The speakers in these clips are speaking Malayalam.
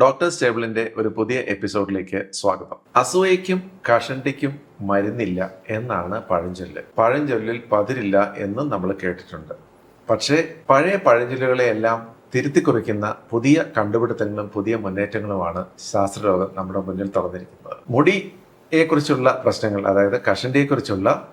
ഡോക്ടേഴ്സ് ടേബിളിന്റെ ഒരു പുതിയ എപ്പിസോഡിലേക്ക് സ്വാഗതം. അസൂയയ്ക്കും കഷണ്ടിക്കും മരുന്നില്ല എന്നാണ് പഴഞ്ചൊല്ല്. പഴഞ്ചൊല്ലിൽ പതിരില്ല എന്നും നമ്മൾ കേട്ടിട്ടുണ്ട്. പക്ഷേ പഴയ പഴഞ്ചൊല്ലുകളെയെല്ലാം തിരുത്തി കുറിക്കുന്ന പുതിയ കണ്ടുപിടുത്തങ്ങളും പുതിയ മുന്നേറ്റങ്ങളുമാണ് ശാസ്ത്രലോകം നമ്മുടെ മുന്നിൽ തുറന്നിരിക്കുന്നത്. മുടിയെക്കുറിച്ചുള്ള പ്രശ്നങ്ങൾ അതായത് കഷണ്ടിയെക്കുറിച്ചുള്ള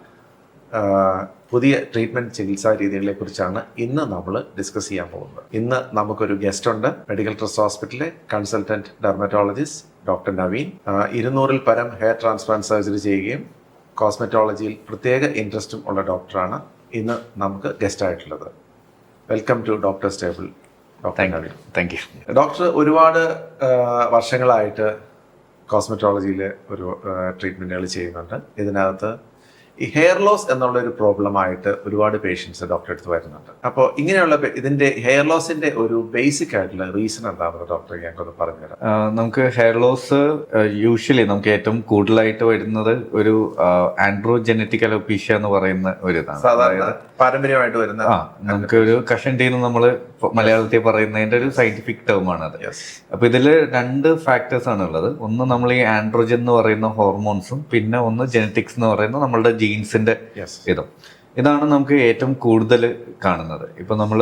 പുതിയ ട്രീറ്റ്മെന്റ് ചികിത്സാ രീതികളെ കുറിച്ചാണ് ഇന്ന് നമ്മൾ ഡിസ്കസ് ചെയ്യാൻ പോകുന്നത്. ഇന്ന് നമുക്കൊരു ഗസ്റ്റ് ഉണ്ട്. മെഡിക്കൽ ട്രസ്റ്റ് ഹോസ്പിറ്റലിലെ കൺസൾട്ടന്റ് ഡെർമറ്റോളജിസ്റ്റ് ഡോക്ടർ നവീൻ. ഇരുന്നൂറിൽ പരം ഹെയർ ട്രാൻസ്പ്ലാന്റ് സർജറി ചെയ്യുകയും കോസ്മെറ്റോളജിയിൽ പ്രത്യേക ഇൻട്രസ്റ്റും ഉള്ള ഡോക്ടറാണ് ഇന്ന് നമുക്ക് ഗസ്റ്റ് ആയിട്ടുള്ളത്. Welcome to doctor stable thank you doctor ഒരുപാട് വർഷങ്ങളായിട്ട് കോസ്മെറ്റോളജിയിൽ ഒരു ട്രീറ്റ്മെന്റുകൾ ചെയ്യുന്നുണ്ട്. ഇതിനകത്ത് ഈ ഹെയർ ലോസ് എന്നുള്ള ഒരു പ്രോബ്ലം ആയിട്ട് ഒരുപാട് പേഷ്യൻസ് ഡോക്ടറെ അടുത്ത് വരുന്നുണ്ട്. അപ്പോൾ ഇങ്ങനെയുള്ള ഇതിന്റെ ഹെയർ ലോസിന്റെ ഒരു ബേസിക് ആയിട്ടുള്ള റീസൺ എന്താണെന്ന് ഡോക്ടർ ഞങ്ങൾക്കൊന്ന് പറഞ്ഞുതരാം. നമുക്ക് ഹെയർ ലോസ് യൂഷ്വലി നമുക്ക് ഏറ്റവും കൂടുതലായിട്ട് വരുന്നത് ഒരു ആൻഡ്രോ ജനറ്റിക് അലോപീഷ്യ എന്ന് പറയുന്ന ഒരു ഇതാണ്. സാധാരണ പാരമ്പര്യമായിട്ട് വരുന്ന നമുക്ക് ഒരു കഷണ്ടിന്ന് നമ്മൾ മലയാളത്തിൽ പറയുന്നതിന്റെ ഒരു സയന്റിഫിക് ടേം ആണ് അത്. അപ്പൊ ഇതിൽ രണ്ട് ഫാക്ടേഴ്സ് ആണ് ഉള്ളത്. ഒന്ന് നമ്മൾ ഈ ആൻഡ്രോജൻ എന്ന് പറയുന്ന ഹോർമോൺസും പിന്നെ ഒന്ന് ജനറ്റിക്സ് എന്ന് പറയുന്ന നമ്മളുടെ ജീൻസിന്റെ ഇതും. ഇതാണ് നമുക്ക് ഏറ്റവും കൂടുതൽ കാണുന്നത്. ഇപ്പൊ നമ്മൾ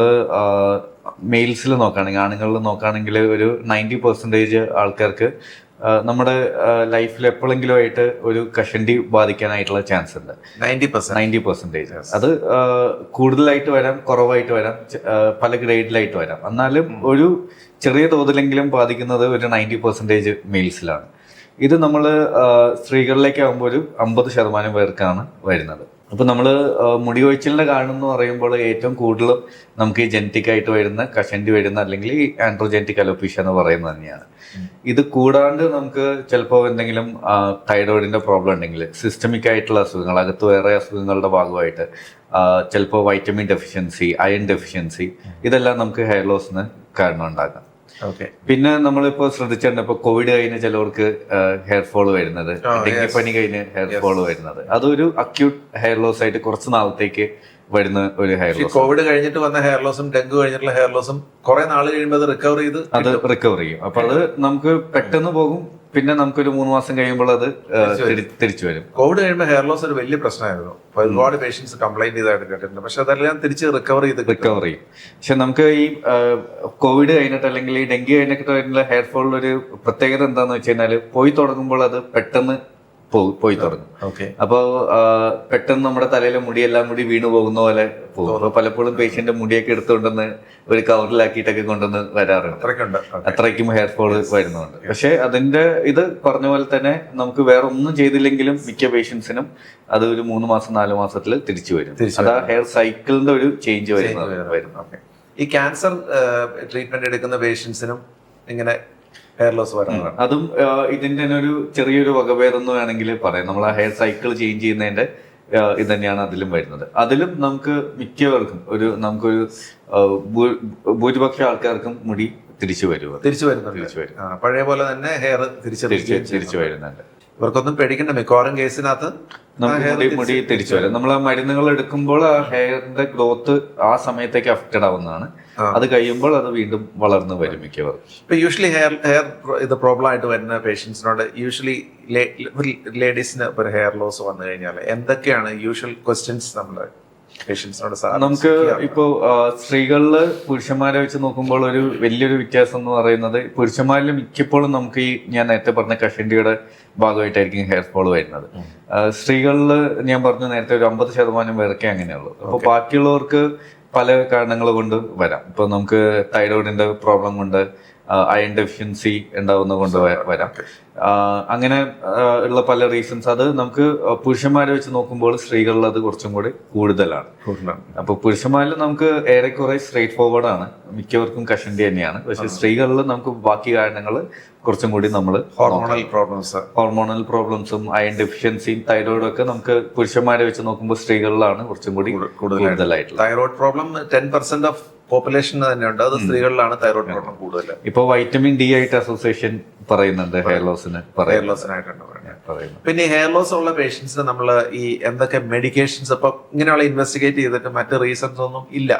മെയിൽസിൽ നോക്കുകയാണെങ്കിൽ ആണുങ്ങളിൽ നോക്കുകയാണെങ്കിൽ ഒരു നയന്റി പെർസെന്റേജ് ആൾക്കാർക്ക് നമ്മുടെ ലൈഫിൽ എപ്പോഴെങ്കിലും ആയിട്ട് ഒരു കഷണ്ടി ബാധിക്കാനായിട്ടുള്ള ചാൻസ് ഉണ്ട് നയന്റി പെർസെന്റ്. നയന്റി പെർസെന്റേജ് അത് കൂടുതലായിട്ട് വരാം കുറവായിട്ട് വരാം പല ഗ്രേഡിലായിട്ട് വരാം. എന്നാലും ഒരു ചെറിയ തോതിലെങ്കിലും ബാധിക്കുന്നത് ഒരു നയന്റി പെർസെന്റേജ് മെയിൽസിലാണ്. ഇത് നമ്മൾ സ്ത്രീകളിലേക്ക് ആകുമ്പോൾ ഒരു അമ്പത് ശതമാനം പേർക്കാണ് വരുന്നത്. അപ്പോൾ നമ്മൾ മുടി കൊഴിച്ചിലിന്റെ കാരണം എന്ന് പറയുമ്പോൾ ഏറ്റവും കൂടുതലും നമുക്ക് ഈ ജനറ്റിക് ആയിട്ട് വരുന്ന കഷണ്ടി വരുന്ന അല്ലെങ്കിൽ ഈ ആൻഡ്രോജനറ്റിക് അലോപീഷ്യ എന്ന് പറയുന്നത് തന്നെയാണ്. ഇത് കൂടാണ്ട് നമുക്ക് ചിലപ്പോൾ എന്തെങ്കിലും തൈറോയിഡിന്റെ പ്രോബ്ലം ഉണ്ടെങ്കിൽ സിസ്റ്റമിക് ആയിട്ടുള്ള അസുഖങ്ങൾ അകത്ത് വേറെ അസുഖങ്ങളുടെ ഭാഗമായിട്ട് ചിലപ്പോൾ വൈറ്റമിൻ ഡെഫിഷ്യൻസി അയൺ ഡെഫിഷ്യൻസി ഇതെല്ലാം നമുക്ക് ഹെയർ ലോസിന് കാരണം ഉണ്ടാക്കാം പിന്നെ നമ്മളിപ്പോ ശ്രദ്ധിച്ചിട്ടുണ്ട് ഇപ്പൊ കോവിഡ് കഴിഞ്ഞ് ചിലവർക്ക് ഹെയർ ഫോൾ വരുന്നത്. ഡെങ്കിപ്പനി കഴിഞ്ഞ് ഹെയർ ഫോൾ വരുന്നത്. അതൊരു അക്യൂട്ട് ഹെയർ ലോസ് ആയിട്ട് കുറച്ച് നാളത്തേക്ക് വരുന്ന ഒരു ഹെയർ ലോസ് കോവിഡ് കഴിഞ്ഞിട്ട് വന്ന ഹെയർ ലോസും ഡെങ്കു കഴിഞ്ഞിട്ടുള്ള ഹെയർ ലോസും കുറെ നാൾ കഴിയുമ്പോൾ അത് റിക്കവർ ചെയ്ത് അത് റിക്കവർ ചെയ്യും. അപ്പൊ അത് നമുക്ക് പെട്ടെന്ന് പോകും പിന്നെ നമുക്കൊരു മൂന്ന് മാസം കഴിയുമ്പോൾ അത് തിരിച്ചു വരും. കോവിഡ് കഴിയുമ്പോൾ ഹെയർ ലോസ് ഒരു വലിയ പ്രശ്നമായിരുന്നു. ഒരുപാട് പേഷ്യൻസ് കംപ്ലൈന്റ് ചെയ്തായിട്ട് കേട്ടിട്ടുണ്ട്. പക്ഷെ അതെല്ലാം തിരിച്ച് റിക്കവർ ചെയ്ത് റിക്കവർ ചെയ്യും. പക്ഷെ നമുക്ക് ഈ കോവിഡ് കഴിഞ്ഞിട്ട് അല്ലെങ്കിൽ ഈ ഡെങ്കി കഴിഞ്ഞിട്ട് ഹെയർ ഫോളിൽ ഒരു പ്രത്യേകത എന്താണെന്ന് വെച്ച് കഴിഞ്ഞാൽ പോയി തുടങ്ങുമ്പോൾ അത് പെട്ടെന്ന് പോയി തുടങ്ങും അപ്പോ പെട്ടെന്ന് നമ്മുടെ തലയിലെ മുടിയെല്ലാം കൂടി വീണു പോകുന്ന പോലെ പോകും. പലപ്പോഴും പേഷ്യന്റ് മുടിയൊക്കെ എടുത്തുകൊണ്ടുവന്ന് ഒരു കവറിലാക്കിയിട്ടൊക്കെ കൊണ്ടുവന്ന് വരാറുണ്ട്. അത്രയ്ക്കും ഹെയർ ഫോൾ വരുന്നുണ്ട്. പക്ഷെ അതിന്റെ ഇത് പറഞ്ഞ പോലെ തന്നെ നമുക്ക് വേറെ ഒന്നും ചെയ്തില്ലെങ്കിലും മിക്ക പേഷ്യൻസിനും അത് ഒരു മൂന്ന് മാസം നാല് മാസത്തിൽ തിരിച്ചു വരും. അതാ ഹെയർ സൈക്കിളിന്റെ ഒരു ചേഞ്ച് വരുന്നത്. ഈ ക്യാൻസർ ട്രീറ്റ്മെന്റ് എടുക്കുന്ന പേഷ്യൻസിനും ഇങ്ങനെ ഹെയർ ലോസ് വരാറുണ്ട് അതും ഇതിന്റെ തന്നെ ഒരു ചെറിയൊരു വകഭേദം എന്ന് വേണമെങ്കിൽ പറയാം. നമ്മൾ ആ ഹെയർ സൈക്കിൾ ചേഞ്ച് ചെയ്യുന്നതിന്റെ ഇത് തന്നെയാണ് അതിലും വരുന്നത്. അതിലും നമുക്ക് മിക്കവർക്കും ഒരു നമുക്കൊരു ഭൂരിപക്ഷ ആൾക്കാർക്കും മുടി തിരിച്ചു വരുമോ. തിരിച്ചു വരുന്നുണ്ട്. തിരിച്ചു വരും. പഴയ പോലെ തന്നെ ഹെയർ തിരിച്ചു തിരിച്ച് തിരിച്ചു വരുന്നുണ്ട്. ഇവർക്കൊന്നും പേടിക്കണ്ട. മിക്കവാറും കേസിനകത്ത് നമുക്ക് മുടി മുടി തിരിച്ചു വരാം. നമ്മൾ ആ മരുന്നുകൾ എടുക്കുമ്പോൾ ആ ഹെയറിന്റെ ഗ്രോത്ത് ആ സമയത്തേക്ക് അഫക്റ്റഡ് ആവുന്നതാണ്. അത് കഴിയുമ്പോൾ അത് വീണ്ടും വളർന്നു വരും മിക്കവാറും. ഇപ്പൊ യൂഷ്വലി ഹെയർ ഹെയർ ഇത് പ്രോബ്ലം ആയിട്ട് വരുന്ന പേഷ്യൻസിനോട് യൂഷ്വലി ലേഡീസിന് ഒരു ഹെയർ ലോസ് വന്നു കഴിഞ്ഞാൽ എന്തൊക്കെയാണ് യൂഷ്വൽ ക്വസ്റ്റ്യൻസ് നമ്മൾ പേഷ്യൻസിനോട് നമുക്ക് ഇപ്പോ ആ, സ്ത്രീകളിൽ പുരുഷന്മാരെ വെച്ച് നോക്കുമ്പോൾ ഒരു വലിയൊരു വ്യത്യാസം എന്ന് പറയുന്നത് പുരുഷന്മാരിൽ മിക്കപ്പോഴും നമുക്ക് ഈ ഞാൻ നേരത്തെ പറഞ്ഞ കഷണ്ടിയുടെ ഭാഗമായിട്ടായിരിക്കും ഹെയർ ഫോൾ വരുന്നത്. സ്ത്രീകളിൽ സ്ത്രീകളിൽ ഞാൻ പറഞ്ഞ നേരത്തെ ഒരു അമ്പത് ശതമാനം പേരൊക്കെ അങ്ങനെയുള്ളൂ. അപ്പൊ ബാക്കിയുള്ളവർക്ക് പല കാരണങ്ങൾ കൊണ്ട് വരാം. ഇപ്പൊ നമുക്ക് തൈറോയിഡിന്റെ പ്രോബ്ലം കൊണ്ട് അയൺ ഡെഫിഷ്യൻസി ഉണ്ടാവുന്ന കൊണ്ട് വരാം. അങ്ങനെ ഉള്ള പല റീസൺസ് അത് നമുക്ക് പുരുഷന്മാരെ വെച്ച് നോക്കുമ്പോൾ സ്ത്രീകളിൽ അത് കുറച്ചും കൂടി കൂടുതലാണ്. അപ്പൊ പുരുഷന്മാരിൽ നമുക്ക് ഏറെക്കുറെ സ്ട്രേറ്റ് ഫോർവേഡ് ആണ്. മിക്കവർക്കും കഷണ്ടി തന്നെയാണ്. പക്ഷെ സ്ത്രീകളിൽ നമുക്ക് ബാക്കി കാരണങ്ങൾ കുറച്ചും കൂടി നമ്മൾ ഹോർമോണൽ പ്രോബ്ലംസ് ഹോർമോണൽ പ്രോബ്ലംസും അയൺ ഡെഫിഷ്യൻസിയും തൈറോയിഡും ഒക്കെ നമുക്ക് പുരുഷന്മാരെ വെച്ച് നോക്കുമ്പോൾ സ്ത്രീകളിലാണ് കുറച്ചും കൂടി കൂടുതലായിട്ട്. Thyroid problem ten percent of population തന്നെയുണ്ട് അത് സ്ത്രീകളിലാണ് തൈറോയ്ഡ് പ്രോബ്ലം കൂടുതൽ. ഇപ്പൊ വൈറ്റമിൻ ഡി ആയിട്ട് അസോസിയേഷൻ പറയുന്നുണ്ട് ഹെയർ ലോസിന് ഹെയർ ലോസിനായിട്ടുണ്ട് പിന്നെ ഹെയർ ലോസ് ഉള്ള പേഷ്യൻസിന് നമ്മൾ ഈ എന്തൊക്കെ മെഡിക്കേഷൻസ് ഇപ്പൊ ഇങ്ങനെയുള്ള ഇൻവെസ്റ്റിഗേറ്റ് ചെയ്തിട്ട് മറ്റ് റീസൺസ് ഒന്നും ഇല്ല.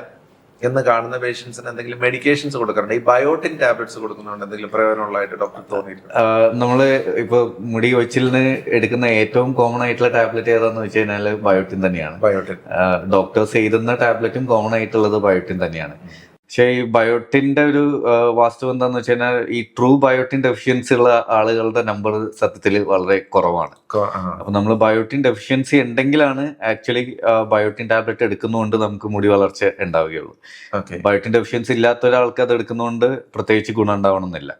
എന്ന് കാണുന്ന പേഷ്യൻസിന് എന്തെങ്കിലും മെഡിക്കേഷൻസ് കൊടുക്കാറുണ്ട്? ഈ ബയോട്ടിൻ ടാബ്ലറ്റ്സ് കൊടുക്കുന്നുണ്ട് എന്തെങ്കിലും പ്രയോജനമുള്ളതായിട്ട് ഡോക്ടർ തോന്നിയിട്ടുണ്ട്? നമ്മൾ നമ്മൾ ഇപ്പൊ മുടി കൊച്ചിലിന് എടുക്കുന്ന ഏറ്റവും കോമൺ ആയിട്ടുള്ള ടാബ്ലറ്റ് ഏതാന്ന് വെച്ച് കഴിഞ്ഞാൽ ബയോട്ടിൻ തന്നെയാണ്. ബയോട്ടിൻ ഡോക്ടേഴ്സ് എഴുതുന്ന ടാബ്ലറ്റും കോമൺ ആയിട്ടുള്ളത് ബയോട്ടിൻ തന്നെയാണ്. പക്ഷേ ഈ ബയോട്ടിന്റെ ഒരു വാസ്തു വാസ്തവം എന്താന്ന് വെച്ച് കഴിഞ്ഞാൽ ഈ ട്രൂ ബയോട്ടിൻ ഡെഫിഷ്യൻസി ഉള്ള ആളുകളുടെ നമ്പർ സത്യത്തിൽ വളരെ കുറവാണ്. അപ്പൊ നമ്മൾ ബയോട്ടിൻ ഡെഫിഷ്യൻസി ഉണ്ടെങ്കിലാണ് ആക്ച്വലി ബയോട്ടിൻ ടാബ്ലറ്റ് എടുക്കുന്നതുകൊണ്ട് നമുക്ക് മുടി വളർച്ച ഉണ്ടാവുകയുള്ളൂ. ബയോട്ടിൻ ഡെഫിഷ്യൻസി ഇല്ലാത്ത ഒരാൾക്ക് അത് എടുക്കുന്നതുകൊണ്ട് പ്രത്യേകിച്ച് ഗുണം ഉണ്ടാവണമെന്നില്ല.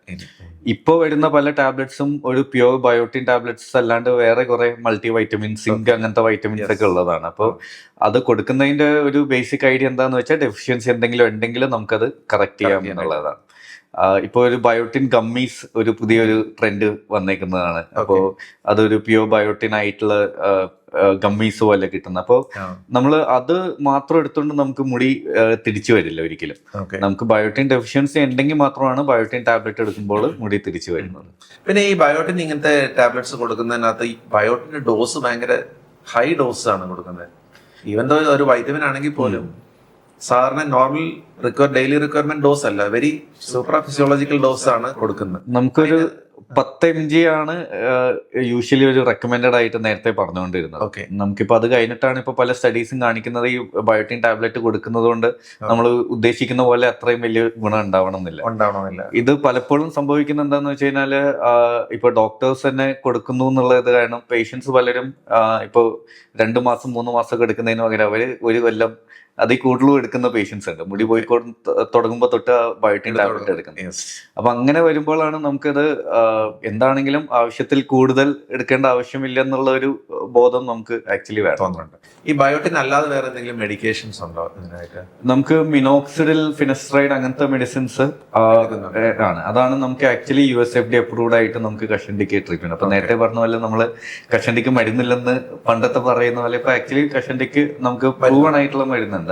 ഇപ്പോൾ വരുന്ന പല ടാബ്ലറ്റ്സും ഒരു പ്യൂർ ബയോട്ടിൻ ടാബ്ലറ്റ്സ് അല്ലാണ്ട് വേറെ കുറെ മൾട്ടി വൈറ്റമിൻ സിങ്ക് അങ്ങനത്തെ വൈറ്റമിൻസ് ഒക്കെ ഉള്ളതാണ്. അപ്പോൾ അത് കൊടുക്കുന്നതിന്റെ ഒരു ബേസിക് ഐഡിയ എന്താന്ന് വെച്ചാൽ ഡെഫിഷ്യൻസി എന്തെങ്കിലും ഉണ്ടെങ്കിൽ നമുക്കത് കറക്റ്റ് ചെയ്യാം എന്നുള്ളതാണ്. ഇപ്പോൾ ഒരു ബയോട്ടിൻ ഗമ്മീസ് ഒരു പുതിയൊരു ട്രെൻഡ് വന്നേക്കുന്നതാണ്. അപ്പോൾ അതൊരു പ്യൂർ ബയോട്ടിൻ ആയിട്ടുള്ള ഗമ്മീസ് പോലെ കിട്ടുന്ന. അപ്പോൾ നമ്മൾ അത് മാത്രം എടുത്തുകൊണ്ട് നമുക്ക് മുടി തിരിച്ചു വരില്ല ഒരിക്കലും. നമുക്ക് ബയോട്ടിൻ ഡെഫിഷ്യൻസി ഉണ്ടെങ്കിൽ മാത്രമാണ് ബയോട്ടിൻ ടാബ്ലറ്റ് എടുക്കുമ്പോൾ മുടി തിരിച്ചു വരുന്നത്. പിന്നെ ഈ ബയോട്ടിൻ ഇങ്ങനത്തെ ടാബ്ലറ്റ്സ് കൊടുക്കുന്നതിനകത്ത് ഈ ബയോട്ടിന്റെ ഡോസ് ഭയങ്കര ഹൈ ഡോസ് ആണ് കൊടുക്കുന്നത്. ഈവൻ ദോ ഒരു വൈറ്റമിൻ ആണെങ്കിൽ പോലും സാധാരണ normal require daily requirement dose അല്ല വെരി സൂപ്പർ ഫിസിയോളജിക്കൽ ഡോസ് ആണ് കൊടുക്കുന്നത്. നമുക്കൊരു പത്ത് എം ജി ആണ് യൂഷ്വലി ഒരു റെക്കമെൻഡഡ് ആയിട്ട് നേരത്തെ പറഞ്ഞുകൊണ്ടിരുന്നത്. ഓക്കെ. നമുക്കിപ്പോൾ അത് കഴിഞ്ഞിട്ടാണ് ഇപ്പൊ പല സ്റ്റഡീസും കാണിക്കുന്നത്. ഈ ബയോട്ടിൻ ടാബ്ലറ്റ് കൊടുക്കുന്നത് കൊണ്ട് നമ്മൾ ഉദ്ദേശിക്കുന്ന പോലെ അത്രയും വലിയ ഗുണം ഉണ്ടാവണമെന്നില്ല. ഉണ്ടാവണമെന്നില്ല. ഇത് പലപ്പോഴും സംഭവിക്കുന്ന എന്താന്ന് വെച്ച് കഴിഞ്ഞാൽ ഇപ്പൊ ഡോക്ടേഴ്സ് തന്നെ കൊടുക്കുന്നു എന്നുള്ളത് കാരണം പേഷ്യൻസ് പലരും ഇപ്പോൾ ഇപ്പൊ രണ്ടു മാസം മൂന്ന് മാസം ഒക്കെ എടുക്കുന്നതിന് പകരം അവർ ഒരു കൊല്ലം അതിൽ കൂടുതലും എടുക്കുന്ന പേഷ്യൻസ് ഉണ്ട്. മുടി പോയി തുടങ്ങുമ്പോൾ തൊട്ട് ബയോട്ടിൻ ടാബ്ലറ്റ് എടുക്കുന്നത് അപ്പൊ അങ്ങനെ വരുമ്പോഴാണ് നമുക്കത് എന്താണെങ്കിലും ആവശ്യത്തിൽ കൂടുതൽ എടുക്കേണ്ട ആവശ്യമില്ല എന്നുള്ള ഒരു ബോധം നമുക്ക് ആക്ച്വലി തോന്നുന്നുണ്ട്. ഈ ബയോട്ടിൻ അല്ലാതെ വേറെ എന്തെങ്കിലും മെഡിക്കേഷൻസ് ഉണ്ടോ ഇതിനായിട്ട്? നമുക്ക് മിനോക്സിഡിൽ ഫിനസ്ട്രൈഡ് അങ്ങനത്തെ മെഡിസിൻസ് ആണ്. അതാണ് നമുക്ക് actually U S F D approved ആയിട്ട് നമുക്ക് കഷണ്ടിക്ക് ട്രീറ്റ്മെന്റ് അപ്പൊ നേരത്തെ പറഞ്ഞ പോലെ നമ്മൾ കഷണ്ടിക്ക് മരുന്നില്ലെന്ന് പണ്ടത്തെ പറയുന്ന പോലെ ഇപ്പൊ ആക്ച്വലി കഷണ്ടിക്ക് നമുക്ക് പ്രൂവൺ ആയിട്ടുള്ള മരുന്നുണ്ട്.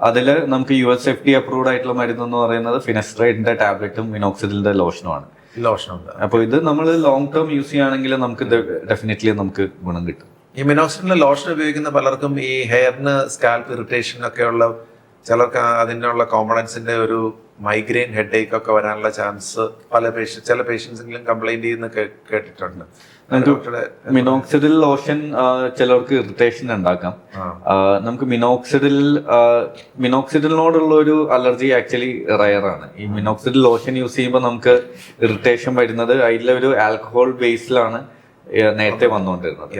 അതിൽ നമുക്ക് U S F D approved ആയിട്ടുള്ള മരുന്ന് എന്ന് പറയുന്നത് ഫിനസ്ട്രൈഡിന്റെ ടാബ്ലറ്റും മിനോക്സിഡിന്റെ ലോഷനുമാണ് ലോഷനുണ്ട് അപ്പോൾ അപ്പൊ ഇത് നമ്മൾ ലോങ് ടേം യൂസ് ചെയ്യുകയാണെങ്കിൽ നമുക്ക് ഡെഫിനറ്റ്ലി നമുക്ക് ഗുണം കിട്ടും. ഈ മിനോക്സിഡിന്റെ ലോഷൻ ഉപയോഗിക്കുന്ന പലർക്കും ഈ ഹെയറിന് സ്കാൽപ്പ് ഇറിറ്റേഷൻ ഒക്കെയുള്ള ഉള്ള ചിലർക്ക് അതിനുള്ള കോമ്പണൻസിന്റെ ഒരു മൈഗ്രെയിൻ ഹെഡ് ഏക്ക് ഒക്കെ വരാനുള്ള ചാൻസ് പല പേഷ്യൻ ചില പേഷ്യൻസെങ്കിലും കംപ്ലൈന്റ് ചെയ്യുന്ന കേട്ടിട്ടുണ്ട്. മിനോക്സിഡിൽ ലോഷൻ ചിലർക്ക് ഇറിറ്റേഷൻ ഉണ്ടാക്കാം. നമുക്ക് മിനോക്സിഡിൽ മിനോക്സിഡിനോടുള്ള ഒരു അലർജി ആക്ച്വലി റയർ ആണ്. ഈ മിനോക്സിഡിൽ ലോഷൻ യൂസ് ചെയ്യുമ്പോൾ നമുക്ക് ഇറിറ്റേഷൻ വരുന്നത്. അതിലെ ഒരു ആൽക്കഹോൾ ബേസിലാണ് നേരത്തെ വന്നുകൊണ്ടിരുന്നത്.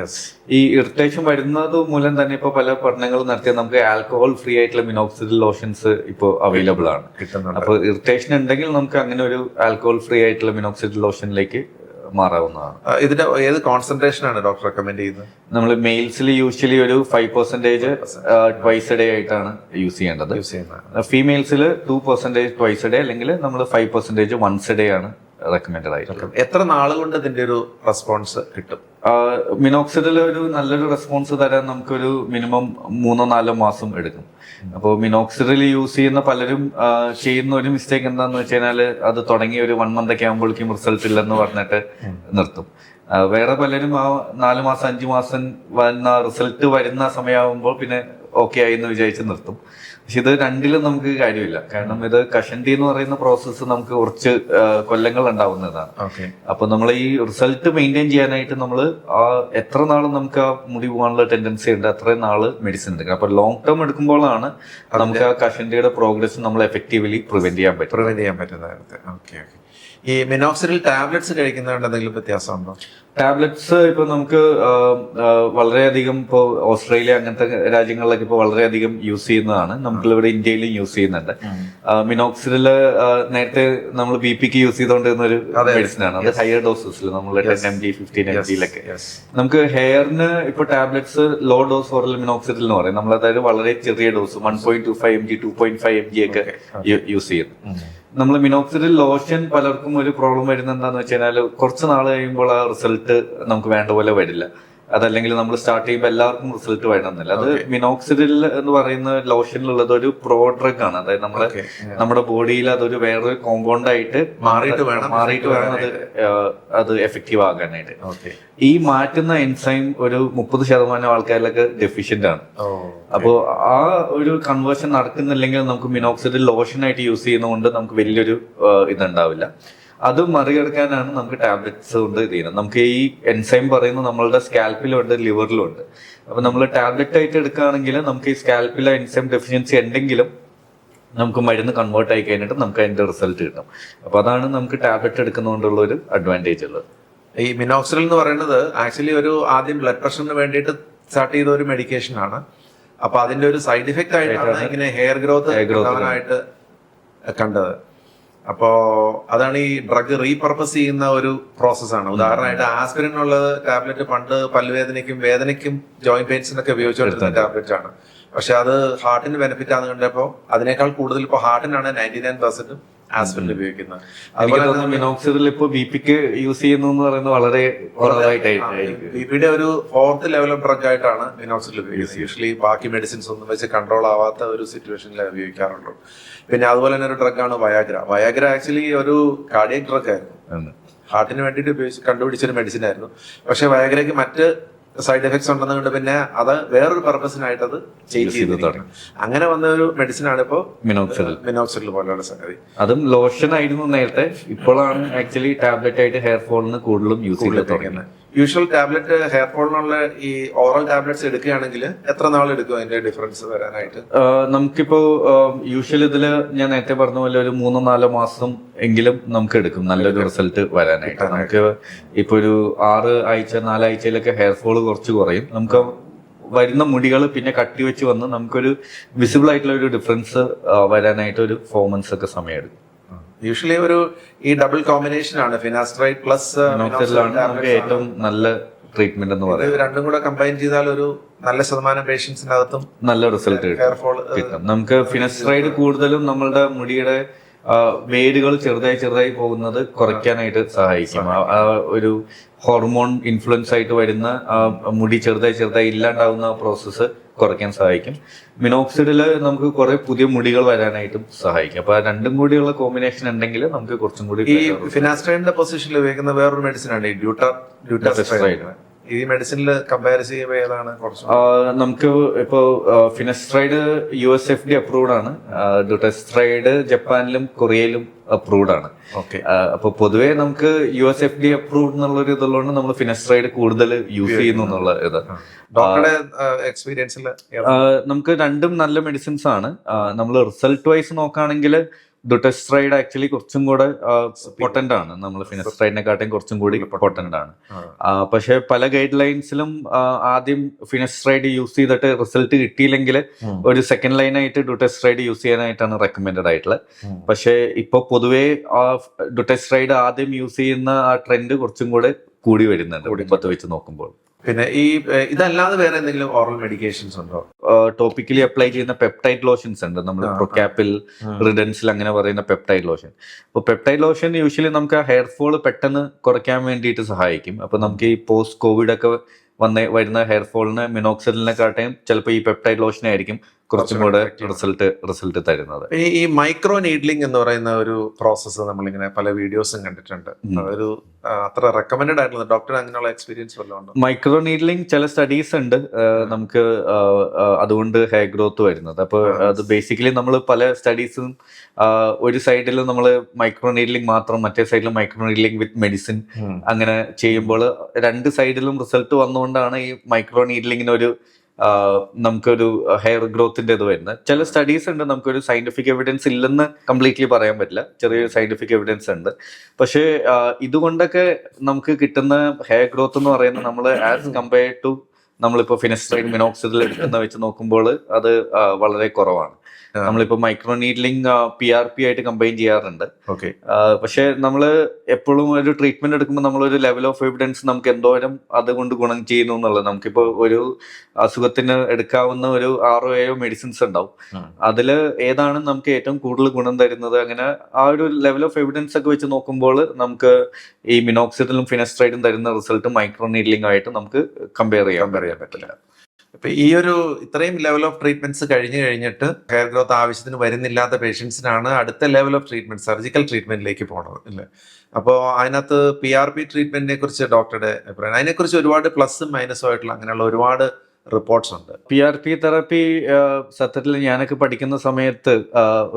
ഈ ഇറിറ്റേഷൻ വരുന്നത് മൂലം തന്നെ ഇപ്പൊ പല പഠനങ്ങൾ നടത്തിയ നമുക്ക് ആൽക്കഹോൾ ഫ്രീ ആയിട്ടുള്ള മിനോക്സിഡിൽ ലോഷൻസ് ഇപ്പോൾ അവൈലബിൾ ആണ്. കിട്ടുന്നുണ്ട്. അപ്പൊ ഇറിറ്റേഷൻ ഉണ്ടെങ്കിൽ നമുക്ക് അങ്ങനെ ഒരു ആൽക്കഹോൾ ഫ്രീ ആയിട്ടുള്ള മിനോക്സിഡിൽ ലോഷനിലേക്ക് മാറാവുന്നതാണ്. ഇതിന്റെ ഏത് കോൺസെൻട്രേഷൻ ആണ് ഡോക്ടർ റെക്കമെൻഡ് ചെയ്യുന്നത്? നമ്മൾ മെയിൽസിൽ യൂഷ്വലി ഒരു five percentage twice a day ആയിട്ടാണ് യൂസ് ചെയ്യേണ്ടത്. യൂസ് ചെയ്യുന്നത്. ഫീമെയിൽസിൽ two percentage twice a day അല്ലെങ്കിൽ നമ്മൾ five percentage once a day ആണ് റെക്കമെൻഡഡ് ആയിട്ടുള്ളത് എത്ര നാൾ കൊണ്ട് ഇതിന്റെ ഒരു റെസ്പോൺസ് കിട്ടും? മിനോക്സിഡിൽ ഒരു നല്ലൊരു റെസ്പോൺസ് തരാൻ നമുക്കൊരു മിനിമം മൂന്നോ നാലോ മാസം എടുക്കും. അപ്പോൾ മിനോക്സിഡിൽ യൂസ് ചെയ്യുന്ന പലരും ചെയ്യുന്ന ഒരു മിസ്റ്റേക്ക് എന്താന്ന് വെച്ച് കഴിഞ്ഞാൽ അത് തുടങ്ങി ഒരു വൺ മന്ത് ഒക്കെ ആകുമ്പോഴേക്കും റിസൾട്ട് ഇല്ലെന്ന് പറഞ്ഞിട്ട് നിർത്തും. വേറെ പലരും ആ നാല് മാസം അഞ്ച് മാസം വന്ന റിസൾട്ട് വരുന്ന സമയമാകുമ്പോൾ പിന്നെ ഓക്കെ ആയി എന്ന് വിചാരിച്ച് നിർത്തും. പക്ഷെ ഇത് രണ്ടിലും നമുക്ക് കാര്യമില്ല. കാരണം ഇത് കഷണ്ടി എന്ന് പറയുന്ന പ്രോസസ്സ് നമുക്ക് കുറച്ച് കൊല്ലങ്ങൾ ഉണ്ടാവുന്നതാണ്. അപ്പൊ നമ്മൾ ഈ റിസൾട്ട് മെയിന്റെയിൻ ചെയ്യാനായിട്ട് നമ്മൾ ആ എത്ര നാൾ നമുക്ക് ആ മുടി പോകാനുള്ള ടെൻഡൻസി ഉണ്ട് അത്രയും നാൾ മെഡിസിൻ എടുക്കണം അപ്പൊ ലോങ് ടേം എടുക്കുമ്പോഴാണ് നമുക്ക് ആ കഷണ്ടിയുടെ പ്രോഗ്രസ് നമ്മൾ എഫക്റ്റീവ്ലി പ്രിവെന്റ് ചെയ്യാൻ പറ്റും പ്രിവെന്റ് ചെയ്യാൻ പറ്റുന്ന ഈ മിനോക്സിഡിൽ ടാബ്ലറ്റ്സ് കഴിക്കുന്നതുകൊണ്ട് എന്തെങ്കിലും വ്യത്യാസമുണ്ടോ? ടാബ്ലറ്റ്സ് ഇപ്പൊ നമുക്ക് വളരെയധികം ഇപ്പോൾ ഓസ്ട്രേലിയ അങ്ങനത്തെ രാജ്യങ്ങളിലൊക്കെ ഇപ്പോൾ വളരെയധികം യൂസ് ചെയ്യുന്നതാണ്. നമുക്കിവിടെ ഇന്ത്യയിലും യൂസ് ചെയ്യുന്നുണ്ട്. മിനോക്സിഡിൽ നേരത്തെ നമ്മൾ ബി പിക്ക് യൂസ് ചെയ്തുകൊണ്ടിരുന്ന ഒരു. മെഡിസിൻ ആണ്. അത് ഹയർ ഡോസസിൽ നമ്മൾ ten M G fifteen M ജിയിലൊക്കെ നമുക്ക് ഹെയറിന് ഇപ്പൊ tablets low dose oral minoxidil എന്ന് പറയും. നമ്മൾ അതായത് വളരെ ചെറിയ dose one point two five M G two point five M G ഒക്കെ യൂസ് ചെയ്യുന്നു. നമ്മൾ മിനോക്സിഡിൽ ലോഷൻ പലർക്കും ഒരു പ്രോബ്ലം വരുന്നത് എന്താന്ന് വെച്ച് കഴിഞ്ഞാൽ കുറച്ച് നാൾ കഴിയുമ്പോൾ ആ റിസൾട്ട് നമുക്ക് വേണ്ട പോലെ വരില്ല. അതല്ലെങ്കിൽ നമ്മൾ സ്റ്റാർട്ട് ചെയ്യുമ്പോൾ എല്ലാവർക്കും റിസൾട്ട് വേണമെന്നില്ല. അത് മിനോക്സിഡിൽ എന്ന് പറയുന്ന ലോഷനിലുള്ളത് ഒരു പ്രോ ഡ്രഗ് ആണ്. അതായത് നമ്മുടെ. നമ്മുടെ ബോഡിയിൽ അതൊരു വേറൊരു കോമ്പൗണ്ട് ആയിട്ട് മാറിയിട്ട് വേണം മാറിയിട്ട് വേണം അത് അത് എഫക്റ്റീവ് ആകാനായിട്ട്. ഈ മാറ്റുന്ന എൻസൈം ഒരു മുപ്പത് ശതമാനം ആൾക്കാരിലൊക്കെ ഡെഫിഷ്യന്റ് ആണ്. അപ്പോ അപ്പോൾ ആ ഒരു കൺവേർഷൻ നടക്കുന്നില്ലെങ്കിൽ നമുക്ക് മിനോക്സിഡിൽ ലോഷൻ ആയിട്ട് യൂസ് ചെയ്യുന്നതുകൊണ്ട് നമുക്ക് വലിയൊരു ഇതുണ്ടാവില്ല. അത് മറികടക്കാനാണ് നമുക്ക് ടാബ്ലറ്റ്സ് കൊണ്ട് ഇത് ചെയ്യുന്നത്. നമുക്ക് ഈ എൻസൈം പറയുന്നത് നമ്മളുടെ സ്കാൽപ്പിലുണ്ട് ഉണ്ട് ലിവറിലും ഉണ്ട് അപ്പൊ നമ്മൾ ടാബ്ലറ്റ് ആയിട്ട് എടുക്കുകയാണെങ്കിൽ നമുക്ക് ഈ സ്കാൽപ്പിലെ എൻസൈം ഡെഫിഷ്യൻസി ഉണ്ടെങ്കിലും നമുക്ക് മരുന്ന് കൺവേർട്ട് ആയി കഴിഞ്ഞിട്ട് നമുക്ക് അതിന്റെ റിസൾട്ട് കിട്ടും. അപ്പൊ അതാണ് നമുക്ക് ടാബ്ലറ്റ് എടുക്കുന്നതുകൊണ്ടുള്ള ഒരു അഡ്വാന്റേജ് ഉള്ളത്. ഈ മിനോക്സിൽ എന്ന് പറയുന്നത് ആക്ച്വലി ഒരു ആദ്യം ബ്ലഡ് പ്രഷറിന് വേണ്ടിയിട്ട് സ്റ്റാർട്ട് ചെയ്ത ഒരു മെഡിക്കേഷൻ ആണ്. അപ്പൊ അതിന്റെ ഒരു സൈഡ് ഇഫക്റ്റ് ആയിട്ടാണ് ഇങ്ങനെ ഹെയർ ഗ്രോത്ത് ആയിട്ട് കണ്ടത്. അപ്പോ അതാണ് ഈ ഡ്രഗ് റീപർപ്പസ് ചെയ്യുന്ന ഒരു പ്രോസസ്സാണ്. ഉദാഹരണമായിട്ട് ആസ്പിരിൻ ഉള്ളത് ടാബ്ലറ്റ് പണ്ട് പല്ലുവേദനയ്ക്കും വേദനയ്ക്കും ജോയിന്റ് പെയിൻസിനൊക്കെ ഉപയോഗിച്ചുകൊണ്ടിരുന്ന ടാബ്ലറ്റ് ആണ് പക്ഷെ അത് ഹാർട്ടിന് ബെനിഫിറ്റ് ആണെന്ന് കണ്ടപ്പോ അതിനേക്കാൾ കൂടുതൽ ഇപ്പൊ ഹാർട്ടിനാണ് നയന്റി നയൻ പെർസെന്റും ആസ്പിരിൻ ഉപയോഗിക്കുന്നത് അതുപോലെ മിനോക്സിഡിൽ ഇപ്പൊ ബി പിക്ക് യൂസ് ചെയ്യുന്നു എന്ന് പറയുന്നത് വളരെ കുറവായിട്ടായിരിക്കും ബി പിയുടെ ഒരു ഫോർത്ത് ലെവൽ ഓഫ് ഡ്രഗ് ആയിട്ടാണ് മിനോക്സിൽ ഉപയോഗിക്കുന്നത്. യൂഷ്വലി ബാക്കി മെഡിസിൻസ് ഒന്നും വെച്ച് കൺട്രോൾ ആവാത്ത ഒരു സിറ്റുവേഷനിൽ ഉപയോഗിക്കാറുള്ളൂ പിന്നെ അതുപോലെ തന്നെ ഒരു ഡ്രഗാണ് വയാഗ്ര വയാഗ്ര ആക്ച്വലി ഒരു കാർഡിയക് ഡ്രഗ് ആയിരുന്നു. ഹാർട്ടിന് വേണ്ടിയിട്ട് ഉപയോഗിച്ച് കണ്ടുപിടിച്ചൊരു മെഡിസിൻ ആയിരുന്നു. പക്ഷെ വയാഗ്രയ്ക്ക് മറ്റ് സൈഡ് എഫക്ട്സ് ഉണ്ടെന്നുകൊണ്ട് പിന്നെ അത് വേറൊരു പർപ്പസിനായിട്ട് അത് ചേഞ്ച് ചെയ്ത് തുടങ്ങി. അങ്ങനെ വന്ന ഒരു മെഡിസിൻ ആണ് ഇപ്പോ മിനോക്സിഡിൽ മിനോക്സിഡിൽ പോലെയുള്ള സംഗതി. അതും ലോഷൻ ആയിരുന്നു നേരത്തെ. ഇപ്പോഴാണ് ആക്ച്വലി ടാബ്ലറ്റ് ആയിട്ട് ഹെയർ ഫോളിന് കൂടുതലും യൂസ് ചെയ്ത് തുടങ്ങുന്നത് യൂഷ്വൽ ടാബ്ലറ്റ് ഹെയർ ഫോളിനുള്ള ഈ ഓറൽ ടാബ്ലറ്റ്സ് എടുക്കുകയാണെങ്കിൽ എത്ര നാൾ എടുക്കും അതിന്റെ ഡിഫറൻസ് വരാനായിട്ട്? നമുക്കിപ്പോ യൂഷ്വൽ ഇതിൽ ഞാൻ നേരത്തെ പറഞ്ഞ പോലെ ഒരു മൂന്നോ നാലോ മാസം എങ്കിലും നമുക്ക് എടുക്കും. നല്ലൊരു റിസൾട്ട് വരാനായിട്ട്. നമുക്ക് ഇപ്പൊ ഒരു ആറ് ആഴ്ച നാലാഴ്ചയിലൊക്കെ ഹെയർ ഫോൾ കുറച്ച് കുറയും. നമുക്ക് വരുന്ന മുടികൾ പിന്നെ കട്ടി വെച്ച് വന്ന് നമുക്കൊരു വിസിബിൾ ആയിട്ടുള്ള ഒരു ഡിഫറൻസ് വരാനായിട്ട് ഒരു ഫോർ മന്ത്സ് ഒക്കെ സമയമെടുക്കും. യൂഷ്വലി ഒരു ഈ ഡബിൾ കോമ്പിനേഷൻ ആണ്. ഫിനാസ്ട്രൈറ്റ് പ്ലസ് നമുക്ക് ഏറ്റവും നല്ല ട്രീറ്റ്മെന്റ് എന്ന് പറയുന്നത് രണ്ടും കൂടെ കമ്പൈൻ ചെയ്താൽ ഒരു നല്ല ശതമാനം പേഷ്യൻസിനകത്തും നല്ല റിസൾട്ട് കിട്ടും. നമുക്ക് ഫിനസ്ട്രൈഡ് കൂടുതലും നമ്മളുടെ മുടിയുടെ വേരുകൾ ചെറുതായി ചെറുതായി പോകുന്നത് കുറയ്ക്കാനായിട്ട് സഹായിക്കും. ഒരു ഹോർമോൺ ഇൻഫ്ലുവൻസ് ആയിട്ട് വരുന്ന മുടി ചെറുതായി ചെറുതായി ഇല്ലാണ്ടാവുന്ന പ്രോസസ്സ് കുറയ്ക്കാൻ സഹായിക്കും. മിനോക്സിഡിൽ നമുക്ക് കുറെ പുതിയ മുടികൾ വരാനായിട്ടും സഹായിക്കും. അപ്പൊ രണ്ടും കൂടിയുള്ള കോമ്പിനേഷൻ ഉണ്ടെങ്കിൽ നമുക്ക് കുറച്ചും കൂടി ഈ ഫിനാസ്ട്രൈഡിന്റെ പൊസിഷനിൽ ഉപയോഗിക്കുന്ന വേറൊരു മെഡിസിൻ ആണ് ഡ്യൂട്ട ഡ്യൂട്ടാസ്ട്രൈഡ് ഈ മെഡിസിനിൽ കമ്പയർ ചെയ്യുമ്പോൾ ഏതാണ് കുറച്ച് നമുക്ക് ഇപ്പോ finasteride U S F D approved ആണ്. ഡുട്ടസ്ട്രൈഡ് ജപ്പാനിലും കൊറിയയിലും അപ്രൂവ്ഡ് ആണ്. ഓക്കെ. അപ്പൊ പൊതുവേ നമുക്ക് U S F D approved എന്നുള്ള ഒരു ഇതുള്ളതുകൊണ്ട് നമ്മൾ ഫിനസ്ട്രൈഡ് കൂടുതൽ യൂസ് ചെയ്യുന്നു എന്നുള്ള ഇത്. എക്സ്പീരിയൻസിൽ നമുക്ക് രണ്ടും നല്ല മെഡിസിൻസ് ആണ്. നമ്മൾ റിസൾട്ട് വൈസ് നോക്കുകയാണെങ്കിൽ ഡുട്ടസ്ട്രൈഡ് ആക്ച്വലി കുറച്ചും കൂടെ പൊട്ടന്റ് ആണ്. നമ്മൾ ഫിനസ്ട്രൈഡിനെക്കാട്ടും കുറച്ചും കൂടി പൊട്ടന്റ് ആണ്. പക്ഷെ പല ഗൈഡ് ലൈൻസിലും ആദ്യം ഫിനസ്ട്രൈഡ് യൂസ് ചെയ്തിട്ട് റിസൾട്ട് കിട്ടിയില്ലെങ്കിൽ ഒരു സെക്കൻഡ് ലൈൻ ആയിട്ട് ഡുട്ടസ്ട്രൈഡ് യൂസ് ചെയ്യാനായിട്ടാണ് റെക്കമെൻഡഡ് ആയിട്ടുള്ളത്. പക്ഷെ ഇപ്പൊ പൊതുവേ ഡുട്ടസ്ട്രൈഡ് ആദ്യം യൂസ് ചെയ്യുന്ന ആ ട്രെൻഡ് കുറച്ചും കൂടെ കൂടി വരുന്നുണ്ട്. ഇപ്പത്ത് വെച്ച് നോക്കുമ്പോൾ. പിന്നെ ഈ ഇതല്ലാതെ വേറെ എന്തെങ്കിലും ഓറൽ മെഡിക്കേഷൻസ് ഉണ്ടോ? ടോപ്പിക്കലി അപ്ലൈ ചെയ്യുന്ന പെപ്റ്റൈഡ് ലോഷൻസ് ഉണ്ട്. നമ്മൾ പ്രൊക്കാപ്പിൽ റിഡൻസിൽ അങ്ങനെ പറയുന്ന പെപ്റ്റൈഡ് ലോഷൻ അപ്പോൾ പെപ്റ്റൈഡ് ലോഷൻ യൂഷ്വലി നമുക്ക് ആ ഹെയർ ഫോൾ പെട്ടെന്ന് കുറയ്ക്കാൻ വേണ്ടിയിട്ട് സഹായിക്കും. അപ്പോൾ നമുക്ക് ഈ പോസ്റ്റ് കോവിഡ് ഒക്കെ വന്ന് വരുന്ന ഹെയർ ഫോളിന് ചിലപ്പോൾ ഈ പെപ്റ്റൈഡ് ലോഷൻ ആയിരിക്കും. കുറച്ചും കൂടെ റിസൾട്ട് റിസൾട്ട് തരുന്നത്. ഈ മൈക്രോ നീഡ്ലിംഗ് എന്ന് പറയുന്ന ഒരു പ്രോസസ്സ് നമ്മളിങ്ങനെ പല വീഡിയോസും കണ്ടിട്ടുണ്ട്. ഒരു അത്ര റെക്കമെൻഡ് ആയിട്ടുള്ള ഡോക്ടർ അങ്ങനെയുള്ള എക്സ്പീരിയൻസ് വല്ലതും മൈക്രോ നീഡ്ലിംഗ് ചില സ്റ്റഡീസ് ഉണ്ട്. നമുക്ക് അതുകൊണ്ട് ഹെയർ ഗ്രോത്ത് വരുന്നത്. അപ്പോൾ അത് ബേസിക്കലി നമ്മൾ പല സ്റ്റഡീസും ഒരു സൈഡിൽ നമ്മൾ മൈക്രോ നീഡ്ലിംഗ് മാത്രം മറ്റേ സൈഡിൽ മൈക്രോ നീഡ്ലിംഗ് വിത്ത് മെഡിസിൻ അങ്ങനെ ചെയ്യുമ്പോൾ രണ്ട് സൈഡിലും റിസൾട്ട് വന്നുകൊണ്ടാണ് ഈ മൈക്രോ നീഡ്ലിങ്ങിന് ഒരു നമുക്കൊരു ഹെയർ ഗ്രോത്തിന്റെ ഇത് വരുന്നത്. ചില സ്റ്റഡീസ് ഉണ്ട് നമുക്കൊരു സയന്റിഫിക് എവിഡൻസ് ഇല്ലെന്ന് കംപ്ലീറ്റ്ലി പറയാൻ പറ്റില്ല. ചെറിയൊരു സയന്റിഫിക് എവിഡൻസ് ഉണ്ട്. പക്ഷേ ഇതുകൊണ്ടൊക്കെ നമുക്ക് കിട്ടുന്ന ഹെയർ ഗ്രോത്ത് എന്ന് പറയുന്നത് നമ്മൾ ആസ് കമ്പയർഡ് ടു നമ്മളിപ്പോൾ ഫിനസ്ട്രൈഡ് മിനോക്സിഡിൽ എടുക്കുന്ന വെച്ച് നോക്കുമ്പോൾ അത് വളരെ കുറവാണ്. നമ്മളിപ്പോ micro needling P R P ആയിട്ട് കമ്പൈൻ ചെയ്യാറുണ്ട്. ഓക്കെ. പക്ഷെ നമ്മൾ എപ്പോഴും ഒരു ട്രീറ്റ്മെന്റ് എടുക്കുമ്പോൾ നമ്മൾ ഒരു ലെവൽ ഓഫ് എവിഡൻസ് നമുക്ക് എന്തോരം അതുകൊണ്ട് ഗുണം ചെയ്യുന്നു എന്നുള്ളത് നമുക്കിപ്പോ ഒരു അസുഖത്തിന് എടുക്കാവുന്ന ഒരു ആറോ ഏഴോ മെഡിസിൻസ് ഉണ്ടാവും. അതിൽ ഏതാണ് നമുക്ക് ഏറ്റവും കൂടുതൽ ഗുണം തരുന്നത്? അങ്ങനെ ആ ഒരു ലെവൽ ഓഫ് എവിഡൻസ് ഒക്കെ വെച്ച് നോക്കുമ്പോൾ നമുക്ക് ഈ മിനോക്സിഡിലും ഫിനസ്ട്രൈഡും തരുന്ന റിസൾട്ട് മൈക്രോ നീഡ്ലിംഗ് ആയിട്ട് നമുക്ക് കമ്പയർ ചെയ്യാൻ കമ്പയർ ചെയ്യാൻ പറ്റില്ല. ഇപ്പൊ ഈ ഒരു ഇത്രയും ലെവൽ ഓഫ് ട്രീറ്റ്മെന്റ്സ് കഴിഞ്ഞു കഴിഞ്ഞിട്ട് ഹെയർ ഗ്രോത്ത് ആവശ്യത്തിന് വരുന്നില്ലാത്ത പേഷ്യൻസിനാണ് അടുത്ത ലെവൽ ഓഫ് ട്രീറ്റ്മെന്റ് സർജിക്കൽ ട്രീറ്റ്മെന്റിലേക്ക് പോണത് അല്ലേ? അപ്പോൾ അതിനകത്ത് പി ആർ പി ട്രീറ്റ്മെന്റിനെ കുറിച്ച് ഡോക്ടറുടെ അഭിപ്രായം. അതിനെക്കുറിച്ച് ഒരുപാട് പ്ലസും മൈനസും ആയിട്ടുള്ള അങ്ങനെയുള്ള ഒരുപാട് റിപ്പോർട്ട്സ് ഉണ്ട്. പി ആർ പി തെറപ്പി സത്യത്തിൽ ഞാനൊക്കെ പഠിക്കുന്ന സമയത്ത്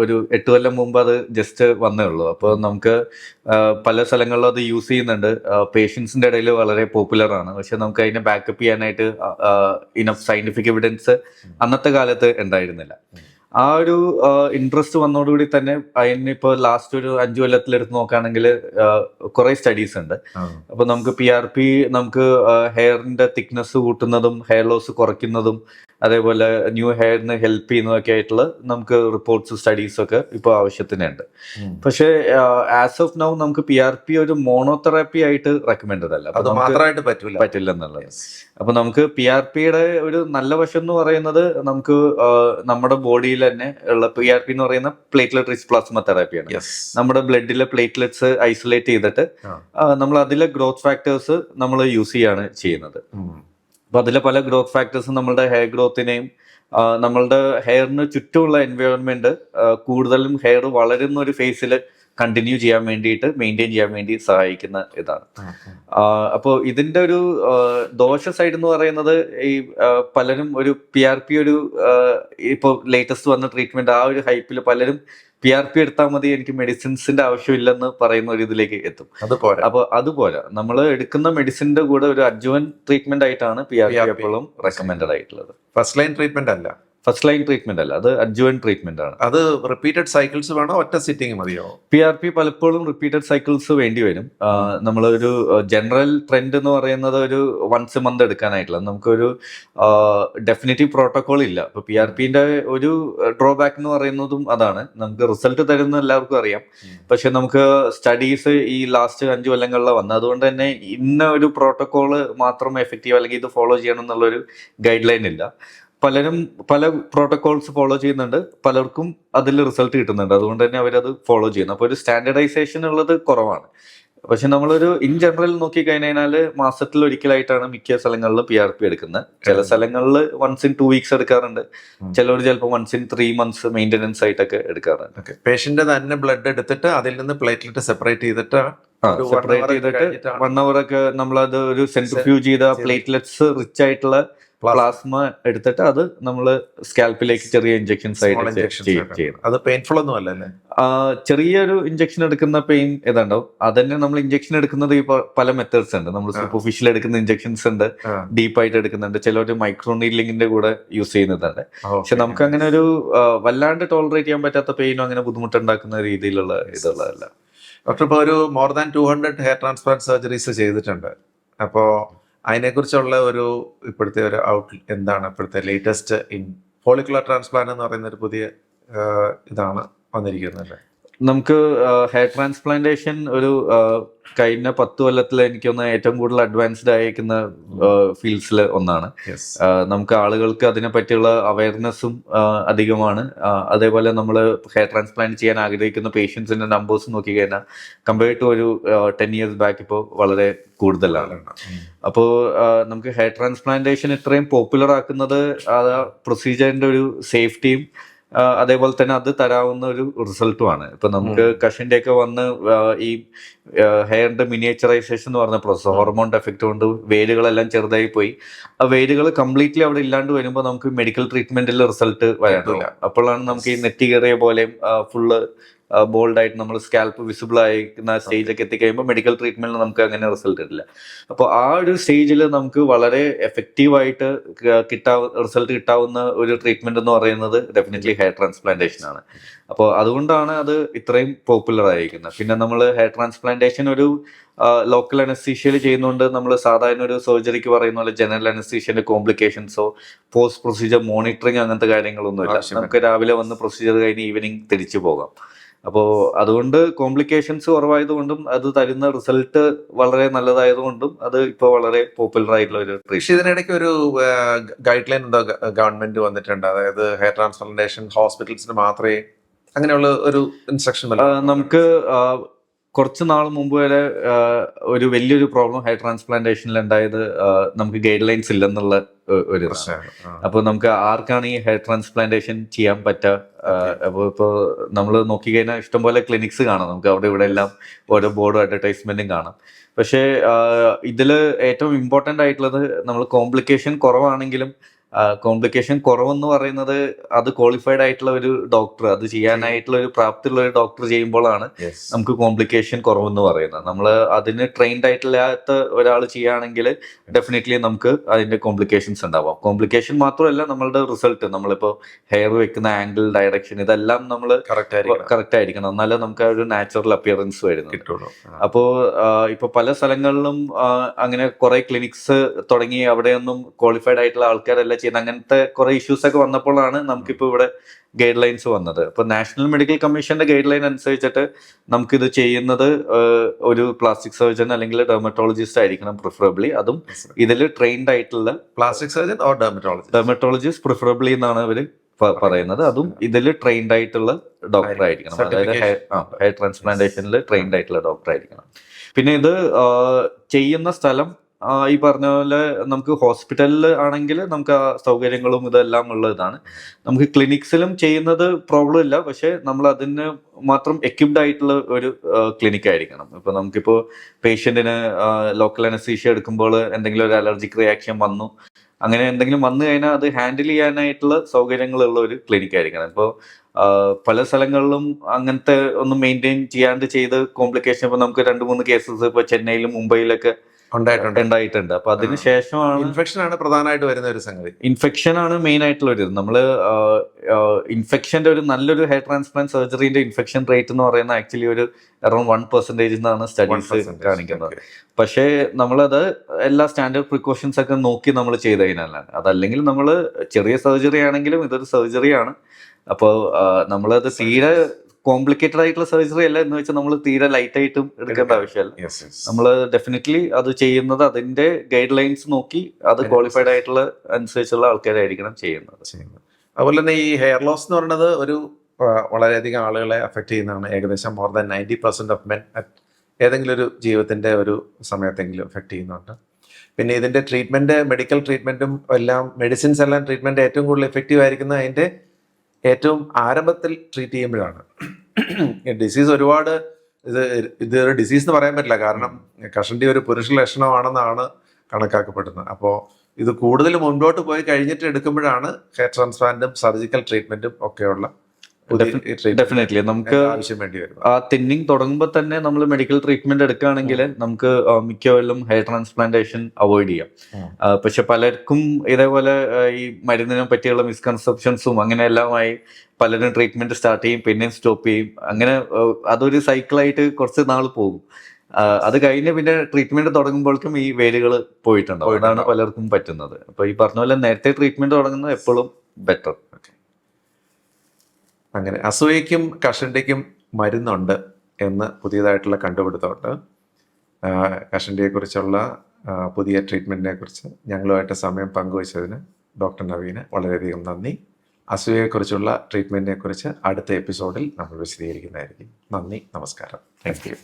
ഒരു എട്ട് കൊല്ലം മുമ്പ് അത് ജസ്റ്റ് വന്നേ ഉള്ളൂ. അപ്പോൾ നമുക്ക് പല സ്ഥലങ്ങളിലും അത് യൂസ് ചെയ്യുന്നുണ്ട്. പേഷ്യൻസിന്റെ ഇടയിൽ വളരെ പോപ്പുലറാണ് പക്ഷെ നമുക്ക് അതിനെ ബാക്കപ്പ് ചെയ്യാനായിട്ട് ഇനഫ് സയന്റിഫിക് എവിഡൻസ് അന്നത്തെ കാലത്ത് ഉണ്ടായിരുന്നില്ല. ആ ഒരു ഇൻട്രസ്റ്റ് വന്നതോടുകൂടി തന്നെ അതിന് ഇപ്പോൾ ലാസ്റ്റ് ഒരു അഞ്ചു കൊല്ലത്തിൽ എടുത്ത് നോക്കുകയാണെങ്കിൽ കുറെ സ്റ്റഡീസ് ഉണ്ട്. അപ്പൊ നമുക്ക് പി ആർ പി നമുക്ക് ഹെയറിന്റെ തിക്നെസ് കൂട്ടുന്നതും ഹെയർ ലോസ് കുറയ്ക്കുന്നതും അതേപോലെ ന്യൂ ഹെയറിന് ഹെൽപ്പ് ചെയ്യുന്നതൊക്കെ ആയിട്ടുള്ള നമുക്ക് റിപ്പോർട്ട്സ് സ്റ്റഡീസ് ഒക്കെ ഇപ്പോൾ ആവശ്യത്തിനുണ്ട്. പക്ഷേ ആസ് ഓഫ് നൗ നമുക്ക് പി ആർ പി ഒരു മോണോതെറാപ്പി ആയിട്ട് റെക്കമെൻഡ് അല്ല. അത് മാത്രമായിട്ട് പറ്റില്ല പറ്റില്ല എന്നുള്ളത്. അപ്പൊ നമുക്ക് പി ആർ പിയുടെ ഒരു നല്ല വശം എന്ന് പറയുന്നത് നമുക്ക് നമ്മുടെ ബോഡിയിൽ തന്നെ ഉള്ള പി ആർ പി എന്ന് പറയുന്ന പ്ലേറ്റ്ലെറ്റ് റിച്ച് പ്ലാസ്മ തെറാപ്പിയാണ് നമ്മുടെ ബ്ലഡിലെ പ്ലേറ്റ്ലെറ്റ്സ് ഐസൊലേറ്റ് ചെയ്തിട്ട് നമ്മൾ അതിലെ ഗ്രോത്ത് ഫാക്ടേഴ്സ് നമ്മൾ യൂസ് ചെയ്യാണ് ചെയ്യുന്നത്. അപ്പൊ അതിലെ പല ഗ്രോത്ത് ഫാക്ടേഴ്സും നമ്മളുടെ ഹെയർ ഗ്രോത്തിനെയും നമ്മളുടെ ഹെയറിന് ചുറ്റുമുള്ള എൻവയോൺമെന്റ് കൂടുതലും ഹെയർ വളരുന്ന ഒരു ഫേസിൽ കണ്ടിന്യൂ ചെയ്യാൻ വേണ്ടിയിട്ട് മെയിന്റെയിൻ ചെയ്യാൻ വേണ്ടി സഹായിക്കുന്ന ഇതാണ്. അപ്പോൾ ഇതിന്റെ ഒരു ദോഷ സൈഡ് എന്ന് പറയുന്നത് ഈ പലരും ഒരു പി ആർ പി ഒരു ഇപ്പോൾ ലേറ്റസ്റ്റ് വന്ന ട്രീറ്റ്മെന്റ് ആ ഒരു ഹൈപ്പിൽ പലരും പി ആർ പി എടുത്താൽ മതി എനിക്ക് മെഡിസിൻസിന്റെ ആവശ്യമില്ലെന്ന് പറയുന്ന ഒരു ഇതിലേക്ക് എത്തും. അതുപോലെ അപ്പോൾ അപ്പൊ അതുപോലെ നമ്മൾ എടുക്കുന്ന മെഡിസിന്റെ കൂടെ ഒരു അഡ്ജുവൻ ട്രീറ്റ്മെന്റ് ആയിട്ടാണ് പി ആർ പി എപ്പോഴും റെക്കമെൻഡഡ് ആയിട്ടുള്ളത്. ഫസ്റ്റ് ലൈൻ ട്രീറ്റ്മെന്റ് അല്ല. ഫസ്റ്റ് ലൈൻ ട്രീറ്റ്മെന്റ് അല്ല അത് അഡ്ജുവൻ ട്രീറ്റ്മെന്റ് ആണ്. അത് റിപ്പീറ്റഡ് സൈക്കിൾസ് വേണോ? ഒറ്റ സിറ്റിംഗ് മതിയോ? പി ആർ പി പലപ്പോഴും റിപ്പീറ്റഡ് സൈക്കിൾസ് വേണ്ടി വരും. നമ്മളൊരു ജനറൽ ട്രെൻഡ് എന്ന് പറയുന്നത് ഒരു വൺസ് മന്ത് എടുക്കാനായിട്ടില്ല. നമുക്കൊരു ഡെഫിനറ്റീവ് പ്രോട്ടോകോൾ ഇല്ല. ഇപ്പൊ പി ആർ പിന്റെ ഒരു ഡ്രോബാക്ക് എന്ന് പറയുന്നതും അതാണ്. നമുക്ക് റിസൾട്ട് തരുന്ന എല്ലാവർക്കും അറിയാം. പക്ഷെ നമുക്ക് സ്റ്റഡീസ് ഈ ലാസ്റ്റ് അഞ്ചു കൊല്ലങ്ങളിലാണ് വന്നത്. അതുകൊണ്ട് തന്നെ ഇന്ന ഒരു പ്രോട്ടോകോൾ മാത്രം എഫക്റ്റീവ് അല്ലെങ്കിൽ ഇത് ഫോളോ ചെയ്യണം എന്നുള്ളൊരു ഗൈഡ് ലൈൻ ഇല്ല. പലരും പല പ്രോട്ടോകോൾസ് ഫോളോ ചെയ്യുന്നുണ്ട്. പലർക്കും അതിൽ റിസൾട്ട് കിട്ടുന്നുണ്ട്. അതുകൊണ്ട് തന്നെ അവരത് ഫോളോ ചെയ്യുന്നു. അപ്പോൾ ഒരു സ്റ്റാൻഡർഡൈസേഷൻ ഉള്ളത് കുറവാണ്. പക്ഷെ നമ്മളൊരു ഇൻ ജനറൽ നോക്കി കഴിഞ്ഞാൽ മാസത്തിൽ ഒരിക്കലായിട്ടാണ് മിക്ക സ്ഥലങ്ങളിലും പി ആർ പി എടുക്കുന്നത്. ചില സ്ഥലങ്ങളിൽ വൺസ് ഇൻ ടു വീക്സ് എടുക്കാറുണ്ട്. ചിലവർ ചിലർ ചിലപ്പോൾ once in three months maintenance ആയിട്ടൊക്കെ എടുക്കാറുണ്ട്. പേഷ്യന്റ് തന്നെ ബ്ലഡ് എടുത്തിട്ട് അതിൽ നിന്ന് പ്ലേറ്റ്ലെറ്റ് സെപ്പറേറ്റ് ചെയ്തിട്ട് സെപ്പറേറ്റ് ചെയ്തിട്ട് വൺ അവർ ഒക്കെ നമ്മളത് ഒരു സെൻട്രിഫ്യൂജ് ചെയ്ത പ്ലേറ്റ്ലെറ്റ്സ് റിച്ച് ആയിട്ടുള്ള പ്ലാസ്മ എടുത്തിട്ട് അത് നമ്മൾ സ്കാൽപ്പിലേക്ക് ചെറിയ ഇഞ്ചെക്ഷൻസ് ആയിട്ട് ചെയ്യും അത് പെയിൻഫുൾ ഒന്നും അല്ലല്ലേ ചെറിയൊരു ഇഞ്ചക്ഷൻ എടുക്കുന്ന പെയിൻ ഏതാണ്ടാവും? അതന്നെ നമ്മൾ ഇഞ്ചക്ഷൻ എടുക്കുന്നത് ഈ പല മെത്തേഡ്സ് ഉണ്ട്. നമ്മൾ സൂപ്പർഫിഷ്യൽ എടുക്കുന്ന ഇഞ്ചക്ഷൻസ് ഉണ്ട് ഡീപ്പ് ആയിട്ട് എടുക്കുന്നുണ്ട്. ചിലവർ മൈക്രോ നീലിംഗിന്റെ കൂടെ യൂസ് ചെയ്യുന്നതാണ്. പക്ഷെ. നമുക്ക് അങ്ങനെ ഒരു വല്ലാണ്ട് ടോളറേറ്റ് ചെയ്യാൻ പറ്റാത്ത പെയിനോ അങ്ങനെ ബുദ്ധിമുട്ടുണ്ടാക്കുന്ന രീതിയിലുള്ള ഇതുള്ളതല്ല. ഡോക്ടർ ഇപ്പോൾ ഒരു more than two hundred hair transplant surgeries ചെയ്തിട്ടുണ്ട്. അപ്പോൾ അതിനെക്കുറിച്ചുള്ള ഒരു ഇപ്പോഴത്തെ ഒരു ഔട്ട് എന്താണ് ഇപ്പോഴത്തെ ലേറ്റസ്റ്റ് ഇൻ ഫോളിക്കുലർ ട്രാൻസ്പ്ലാന്റ് എന്ന് പറയുന്ന ഒരു പുതിയ ഇതാണ് വന്നിരിക്കുന്നത് അല്ലേ? നമുക്ക് ഹെയർ ട്രാൻസ്പ്ലാന്റേഷൻ ഒരു കഴിഞ്ഞ പത്ത് കൊല്ലത്തിൽ എനിക്കൊന്ന് ഏറ്റവും കൂടുതൽ അഡ്വാൻസ്ഡ് ആയിരിക്കുന്ന ഫീൽഡ്സിൽ ഒന്നാണ്. നമുക്ക് ആളുകൾക്ക് അതിനെ പറ്റിയുള്ള അവയർനെസ്സും അധികമാണ്. അതേപോലെ നമ്മൾ ഹെയർ ട്രാൻസ്പ്ലാന്റ് ചെയ്യാൻ ആഗ്രഹിക്കുന്ന പേഷ്യൻസിന്റെ നമ്പേഴ്സ് നോക്കി കഴിഞ്ഞാൽ കമ്പയർഡ് ടു ഒരു ടെൻ ഇയേഴ്സ് ബാക്ക് ഇപ്പോൾ വളരെ കൂടുതലാണ്. അപ്പോൾ നമുക്ക് ഹെയർ ട്രാൻസ്പ്ലാന്റേഷൻ ഇത്രയും പോപ്പുലർ ആക്കുന്നത് ആ പ്രൊസീജിയറിന്റെ ഒരു സേഫ്റ്റിയും അതേപോലെ തന്നെ അത് തരാവുന്ന ഒരു റിസൾട്ടുമാണ്. ഇപ്പൊ നമുക്ക് കഷിന്റെ ഒക്കെ വന്ന് ഈ ഹെയറിന്റെ മിനിയേച്ചറൈസേഷൻ എന്ന് പറഞ്ഞ പ്രോസസ് ഹോർമോൺ എഫക്റ്റ് കൊണ്ട് വേരുകളെല്ലാം ചെറുതായി പോയി. ആ വേരുകൾ കംപ്ലീറ്റ്ലി അവിടെ ഇല്ലാണ്ട് വരുമ്പോൾ നമുക്ക് മെഡിക്കൽ ട്രീറ്റ്മെന്റിൽ റിസൾട്ട് വരാറില്ല. അപ്പോഴാണ് നമുക്ക് ഈ നെറ്റ് കയറിയ പോലെയും ഫുള്ള് ബോൾഡ് ആയിട്ട് നമ്മൾ സ്കാൽപ്പ് വിസിബിൾ ആയിരിക്കുന്ന സ്റ്റേജ് ഒക്കെ എത്തിക്കഴിയുമ്പോൾ മെഡിക്കൽ ട്രീറ്റ്മെന്റിൽ നമുക്ക് അങ്ങനെ റിസൾട്ട് ഇല്ല അപ്പോൾ ആ ഒരു സ്റ്റേജിൽ നമുക്ക് വളരെ എഫക്റ്റീവ് ആയിട്ട് കിട്ടാവ് റിസൾട്ട് കിട്ടാവുന്ന ഒരു ട്രീറ്റ്മെന്റ് എന്ന് പറയുന്നത് ഡെഫിനറ്റ്ലി ഹെയർ ട്രാൻസ്പ്ലാന്റേഷൻ ആണ്. അപ്പോൾ അതുകൊണ്ടാണ് അത് ഇത്രയും പോപ്പുലർ ആയിരിക്കുന്നത്. പിന്നെ നമ്മൾ ഹെയർ ട്രാൻസ്പ്ലാന്റേഷൻ ഒരു ലോക്കൽ അനസ്തീഷ്യയിൽ ചെയ്യുന്നതുകൊണ്ട് നമ്മൾ സാധാരണ ഒരു സർജറിക്ക് പറയുന്ന പോലെ ജനറൽ അനസ്തീഷ്യന്റെ കോംപ്ലിക്കേഷൻസോ പോസ്റ്റ് പ്രൊസീജിയർ മോണിറ്ററിങ് അങ്ങനത്തെ കാര്യങ്ങളൊന്നും ഇല്ല നമുക്ക് രാവിലെ വന്ന് പ്രൊസീജിയർ കഴിഞ്ഞ് ഈവനിങ് തിരിച്ചു പോകാം. അപ്പോൾ അതുകൊണ്ട് കോംപ്ലിക്കേഷൻസ് കുറവായതുകൊണ്ടും അത് തരുന്ന റിസൾട്ട് വളരെ നല്ലതായതുകൊണ്ടും അത് ഇപ്പോൾ വളരെ പോപ്പുലർ ആയിട്ടുള്ള ഒരു ട്രീ ട്രീറ്റ്മെന്റ് ഇതിനിടയ്ക്ക് ഒരു ഗൈഡ് ലൈൻ എന്തോ ഗവൺമെന്റ് വന്നിട്ടുണ്ട്. അതായത് ഹെയർ ട്രാൻസ്പ്ലാന്റേഷൻ ഹോസ്പിറ്റൽസിന് മാത്രമേ അങ്ങനെയുള്ള ഒരു ഇൻസ്ട്രക്ഷൻ നമുക്ക് കുറച്ച് നാൾ മുമ്പ് വരെ ഒരു വലിയൊരു പ്രോബ്ലം ഹെയർ ട്രാൻസ്പ്ലാന്റേഷനിൽ ഉണ്ടായത് നമുക്ക് ഗൈഡ് ലൈൻസ് ഇല്ലെന്നുള്ള ഒരു. പ്രശ്നമാണ്. അപ്പോൾ നമുക്ക് ആർക്കാണ് ഈ ഹെയർ ട്രാൻസ്പ്ലാന്റേഷൻ ചെയ്യാൻ പറ്റുക അപ്പോൾ ഇപ്പോൾ നമ്മൾ നോക്കിക്കഴിഞ്ഞാൽ ഇഷ്ടംപോലെ ക്ലിനിക്സ് കാണാം. നമുക്ക് അവിടെ ഇവിടെ എല്ലാം ഓരോ ബോർഡും അഡ്വർടൈസ്മെന്റും കാണാം. പക്ഷേ ഇതിൽ ഏറ്റവും ഇമ്പോർട്ടന്റ് ആയിട്ടുള്ളത് നമ്മൾ കോംപ്ലിക്കേഷൻ കുറവാണെങ്കിലും കോംപ്ലിക്കേഷൻ കുറവെന്ന് പറയുന്നത് അത് ക്വാളിഫൈഡ് ആയിട്ടുള്ള ഒരു ഡോക്ടർ അത് ചെയ്യാനായിട്ടുള്ള ഒരു പ്രാപ്തിയുള്ള ഒരു ഡോക്ടർ ചെയ്യുമ്പോഴാണ്. നമുക്ക് കോംപ്ലിക്കേഷൻ കുറവെന്ന് പറയുന്നത് നമ്മൾ അതിന് ട്രെയിൻഡ് ആയിട്ടില്ലാത്ത ഒരാൾ ചെയ്യുകയാണെങ്കിൽ ഡെഫിനറ്റ്ലി നമുക്ക് അതിന്റെ കോംപ്ലിക്കേഷൻസ് ഉണ്ടാവാം കോംപ്ലിക്കേഷൻ മാത്രമല്ല നമ്മളുടെ റിസൾട്ട് നമ്മളിപ്പോ ഹെയർ വെക്കുന്ന ആംഗിൾ ഡയറക്ഷൻ ഇതെല്ലാം നമ്മൾ. കറക്റ്റ് ആയിരിക്കണം എന്നാലേ നമുക്ക് ആ ഒരു നാച്ചുറൽ അപ്പിയറൻസ് വരുന്നത്. അപ്പോ ഇപ്പൊ പല സ്ഥലങ്ങളിലും അങ്ങനെ കുറെ ക്ലിനിക്സ് തുടങ്ങി അവിടെയൊന്നും ക്വാളിഫൈഡ് ആയിട്ടുള്ള ആൾക്കാരെല്ലാം ചെയ്യുന്ന അങ്ങനത്തെ കുറെ ഇഷ്യൂസ് ഒക്കെ വന്നപ്പോഴാണ് നമുക്കിപ്പോ ഇവിടെ ഗൈഡ് ലൈൻസ് വന്നത്. അപ്പൊ നാഷണൽ മെഡിക്കൽ കമ്മീഷന്റെ ഗൈഡ് ലൈൻ അനുസരിച്ചിട്ട് നമുക്കിത് ചെയ്യുന്നത് ഒരു പ്ലാസ്റ്റിക് സർജൻ അല്ലെങ്കിൽ ഡെർമറ്റോളജിസ്റ്റ് ആയിരിക്കണം പ്രിഫറബിളി അതും ഇതിൽ ട്രെയിൻഡ് ആയിട്ടുള്ള plastic surgeon or dermatology dermatologist preferably എന്നാണ് അവർ പറയുന്നത്. അതും ഇതിൽ ട്രെയിൻഡ് ആയിട്ടുള്ള ഡോക്ടർ ആയിരിക്കണം. അതായത് ഹെയർ ട്രാൻസ്പ്ലാന്റേഷനിൽ ട്രെയിൻഡ് ആയിട്ടുള്ള ഡോക്ടർ ആയിരിക്കണം. പിന്നെ ഇത് ചെയ്യുന്ന സ്ഥലം ഈ പറഞ്ഞ പോലെ നമുക്ക് ഹോസ്പിറ്റലിൽ ആണെങ്കിൽ നമുക്ക് ആ സൗകര്യങ്ങളും ഇതെല്ലാം ഉള്ള ഇതാണ് നമുക്ക് ക്ലിനിക്സിലും ചെയ്യുന്നത് പ്രോബ്ലം ഇല്ല. പക്ഷെ നമ്മൾ അതിന് മാത്രം എക്യുപ്ഡ് ആയിട്ടുള്ള ഒരു ക്ലിനിക് ആയിരിക്കണം. ഇപ്പൊ നമുക്കിപ്പോ പേഷ്യന്റിന് ലോക്കൽ അനസ്തീഷ്യ എടുക്കുമ്പോൾ എന്തെങ്കിലും ഒരു അലർജിക് റിയാക്ഷൻ വന്നു. അങ്ങനെ എന്തെങ്കിലും വന്നു കഴിഞ്ഞാൽ അത് ഹാൻഡിൽ ചെയ്യാനായിട്ടുള്ള സൗകര്യങ്ങളുള്ള ഒരു ക്ലിനിക് ആയിരിക്കണം. ഇപ്പോൾ പല സ്ഥലങ്ങളിലും അങ്ങനത്തെ ഒന്നും മെയിന്റെയിൻ ചെയ്യാണ്ട് ചെയ്ത് കോംപ്ലിക്കേഷൻ ഇപ്പോൾ നമുക്ക് രണ്ട് മൂന്ന് കേസസ് ഇപ്പോൾ ചെന്നൈയിലും മുംബൈയിലൊക്കെ ഉണ്ടായിട്ടുണ്ട്. ഉണ്ടായിട്ടുണ്ട്. അപ്പൊ അതിന് ശേഷമാണ് ഇൻഫെക്ഷൻ ആണ് പ്രധാനമായിട്ട് വരുന്ന ഒരു സംഗതി. ഇൻഫെക്ഷൻ ആണ് മെയിൻ ആയിട്ടുള്ള ഒരു ഇത്. നമ്മൾ ഇൻഫെക്ഷന്റെ ഒരു നല്ലൊരു ഹെയർ ട്രാൻസ്പ്ലാന്റ് സർജറിന്റെ ഇൻഫെക്ഷൻ റേറ്റ് എന്ന് പറയുന്നത് ആക്ച്വലി ഒരു അറൌണ്ട് വൺ പെർസെന്റേജ് എന്നാണ് സ്റ്റഡീസ് കാണിക്കുന്നത്. പക്ഷേ നമ്മളത് എല്ലാ സ്റ്റാൻഡേർഡ് പ്രിക്കോഷൻസ് ഒക്കെ നോക്കി നമ്മൾ ചെയ്ത് കഴിഞ്ഞാലാണ് അതല്ലെങ്കിൽ നമ്മൾ ചെറിയ സർജറി ആണെങ്കിലും ഇതൊരു സർജറിയാണ് അപ്പോൾ നമ്മളത് തീരെ കോംപ്ലിക്കേറ്റഡ് ആയിട്ടുള്ള സർജറി അല്ല എന്ന് വെച്ചാൽ നമ്മൾ തീരെ ലൈറ്റ് ആയിട്ടും എടുക്കേണ്ട. ആവശ്യമല്ല നമ്മൾ ഡെഫിനറ്റ്ലി അത് ചെയ്യുന്നത് അതിന്റെ ഗൈഡ് ലൈൻസ് നോക്കി അത് ക്വാളിഫൈഡ് ആയിട്ടുള്ള അനുസരിച്ചുള്ള ആൾക്കാരായിരിക്കണം ചെയ്യുന്നത്. അതുപോലെ തന്നെ ഈ ഹെയർ ലോസ് എന്ന് പറയുന്നത് ഒരു വളരെയധികം ആളുകളെ അഫക്ട് ചെയ്യുന്നതാണ്. ഏകദേശം more than ninety percent of men ഏതെങ്കിലും ഒരു ജീവിതത്തിന്റെ ഒരു സമയത്തെങ്കിലും എഫക്ട് ചെയ്യുന്നുണ്ട്. പിന്നെ ഇതിന്റെ ട്രീറ്റ്മെന്റ് മെഡിക്കൽ ട്രീറ്റ്മെന്റും എല്ലാം മെഡിസിൻസ് എല്ലാം ട്രീറ്റ്മെന്റ് ഏറ്റവും കൂടുതൽ എഫക്റ്റീവ് ആയിരിക്കുന്നത് അതിന്റെ ഏറ്റവും ആരംഭത്തിൽ ട്രീറ്റ് ചെയ്യുമ്പോഴാണ്. ഡിസീസ് ഒരുപാട് ഇത് ഇത് ഒരു ഡിസീസ് എന്ന് പറയാൻ പറ്റില്ല. കാരണം കഷണ്ടി ഒരു പുരുഷ ലക്ഷണമാണെന്നാണ് കണക്കാക്കപ്പെടുന്നത്. അപ്പോൾ ഇത് കൂടുതൽ മുൻപോട്ട് പോയി കഴിഞ്ഞിട്ട് എടുക്കുമ്പോഴാണ് ഹെയർ ട്രാൻസ്പ്ലാന്റും സർജിക്കൽ ട്രീറ്റ്മെന്റും ഒക്കെയുള്ള ഡെഫിനറ്റ്ലി നമുക്ക് ആവശ്യം വേണ്ടി വരും ആ തിന്നിങ് തുടങ്ങുമ്പോൾ തന്നെ നമ്മൾ മെഡിക്കൽ ട്രീറ്റ്മെന്റ് എടുക്കുകയാണെങ്കിൽ നമുക്ക് മിക്കവാറും ഹെയർ ട്രാൻസ്പ്ലാന്റേഷൻ അവോയ്ഡ് ചെയ്യാം. പക്ഷെ പലർക്കും ഇതേപോലെ ഈ മരുന്നിനെ പറ്റിയുള്ള മിസ്കൺസെപ്ഷൻസും അങ്ങനെ എല്ലാമായി പലരും ട്രീറ്റ്മെന്റ് സ്റ്റാർട്ട് ചെയ്യും പിന്നെയും സ്റ്റോപ്പ് ചെയ്യും. അങ്ങനെ അതൊരു സൈക്കിളായിട്ട് കുറച്ച് നാൾ പോകും. അത് കഴിഞ്ഞ് പിന്നെ ട്രീറ്റ്മെന്റ് തുടങ്ങുമ്പോഴേക്കും ഈ വേരുകൾ പോയിട്ടുണ്ടാവും. അതാണ്. പലർക്കും പറ്റുന്നത്. അപ്പൊ ഈ പറഞ്ഞ പോലെ നേരത്തെ ട്രീറ്റ്മെന്റ് തുടങ്ങുന്നത് എപ്പോഴും ബെറ്റർ അങ്ങനെ അസൂയയ്ക്കും കഷണ്ടിക്കും മരുന്നുണ്ട് എന്ന് പുതിയതായിട്ടുള്ള കണ്ടുപിടുത്തമുണ്ട്. കഷണ്ടിയെ കുറിച്ചുള്ള പുതിയ ട്രീറ്റ്മെന്റിനെ കുറിച്ച് ഞങ്ങളുമായിട്ട് സമയം പങ്കുവച്ചതിന് ഡോക്ടർ നവീന് വളരെയധികം നന്ദി. അസൂയയെക്കുറിച്ചുള്ള ട്രീറ്റ്മെന്റിനെ കുറിച്ച് അടുത്ത എപ്പിസോഡിൽ നമ്മൾ വിശദീകരിക്കുന്നതായിരിക്കും. നന്ദി നമസ്കാരം. Thank you.